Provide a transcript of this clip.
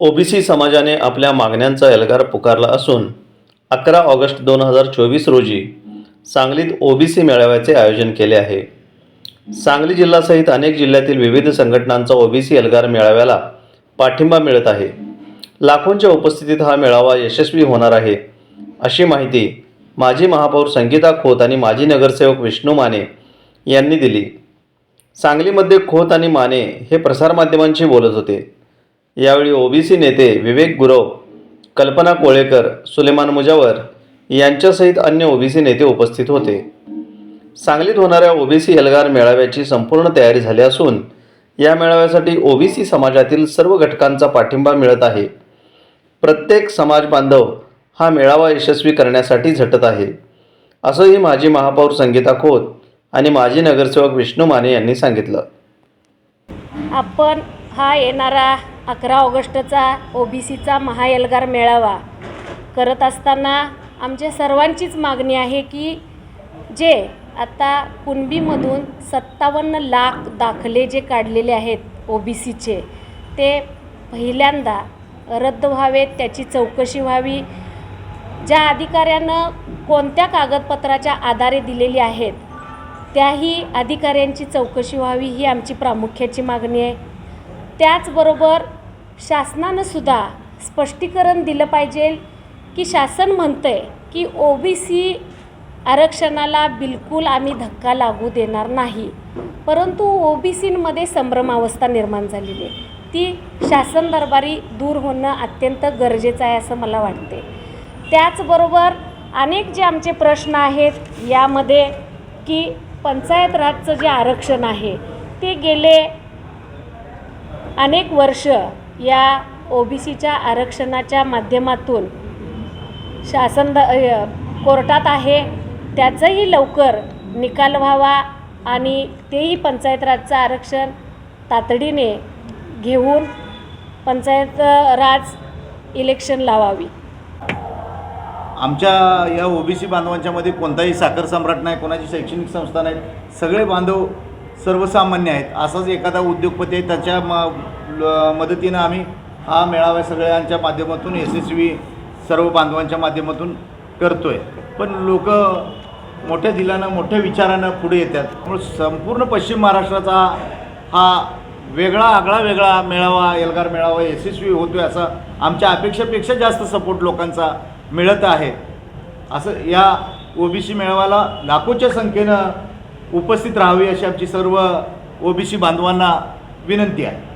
OBC समाजाने आपल्या मागण्यांचा एल्गार पुकारला असून अकरा ऑगस्ट दोन हजार चोवीस रोजी सांगलीत ओबीसी मेळाव्याचे आयोजन केले आहे. सांगली जिल्ह्यासहित अनेक जिल्ह्यातील विविध संघटनांचा ओबीसी एल्गार मेळाव्याला पाठिंबा मिळत आहे. लाखोंच्या उपस्थितीत हा मेळावा यशस्वी होणार आहे अशी माहिती माजी महापौर संगीता खोत आणि माजी नगरसेवक विष्णू माने यांनी दिली. सांगलीमध्ये खोत आणि माने हे प्रसारमाध्यमांशी बोलत होते. यावेळी ओबीसी नेते विवेक गुरव कल्पना कोळेकर सुलेमान मुजावर यांच्यासहित अन्य ओबीसी नेते उपस्थित होते. सांगलीत होणाऱ्या ओबीसी एल्गार मेळाव्याची संपूर्ण तयारी झाली असून या मेळाव्यासाठी ओबीसी समाजातील सर्व घटकांचा पाठिंबा मिळत आहे. प्रत्येक समाज बांधव हा मेळावा यशस्वी करण्यासाठी झटत आहे. असंही माजी महापौर संगीता खोत आणि माजी नगरसेवक विष्णू माने यांनी सांगितलं. आपण हा येणारा अकरा ऑगस्टचा ओ बी सीचा महाएल्गार मेळावा. करत असताना आमच्या सर्वांचीच मागणी आहे की जे आता कुणबीमधून सत्तावन्न लाख दाखले जे काढलेले आहेत ओ बी सीचे ते पहिल्यांदा रद्द व्हावेत त्याची चौकशी व्हावी. ज्या अधिकाऱ्यानं कोणत्या कागदपत्राच्या आधारे दिलेली आहेत त्याही अधिकाऱ्यांची चौकशी व्हावी ही आमची प्रामुख्याची मागणी आहे. त्याचबरोबर शासनानं सुद्धा स्पष्टीकरण दिलं पाहिजे की शासन म्हणतं आहे की ओ बी सी आरक्षणाला बिलकुल आम्ही धक्का लागू देणार नाही. परंतु ओ बी सीमध्ये संभ्रमावस्था निर्माण झालेली आहे. ती शासन दरबारी दूर होणं अत्यंत गरजेचं आहे असं मला वाटते. त्याचबरोबर अनेक जे आमचे प्रश्न आहेत यामध्ये की पंचायत राजचं जे आरक्षण आहे ते गेले अनेक वर्ष या ओ बी सीच्या आरक्षणाच्या माध्यमातून शासन कोर्टात आहे. त्याचंही लवकर निकाल व्हावा आणि तेही पंचायत राजचं आरक्षण तातडीने घेऊन पंचायत राज इलेक्शन लावावी. आमच्या या ओबीसी सी बांधवांच्यामध्ये कोणताही साखर सम्राट नाही कोणाची शैक्षणिक संस्था नाहीत सगळे बांधव सर्वसामान्य आहेत. असाच एखादा उद्योगपती आहे त्याच्या म मदतीनं आम्ही हा मेळावा सगळ्यांच्या माध्यमातून यशस्वी सर्व बांधवांच्या माध्यमातून करतो आहे पण लोक मोठ्या दिलानं मोठ्या विचारानं पुढे येतात. त्यामुळे संपूर्ण पश्चिम महाराष्ट्राचा हा वेगळा आगळा वेगळा मेळावा एल्गार मेळावा यशस्वी होतो आहे असा आमच्या अपेक्षेपेक्षा जास्त सपोर्ट लोकांचा मिळत आहे. असं या ओबीसी मेळाव्याला लाखोच्या संख्येनं उपस्थित राहावी अशी आमची सर्व ओबीसी बांधवांना विनंती आहे.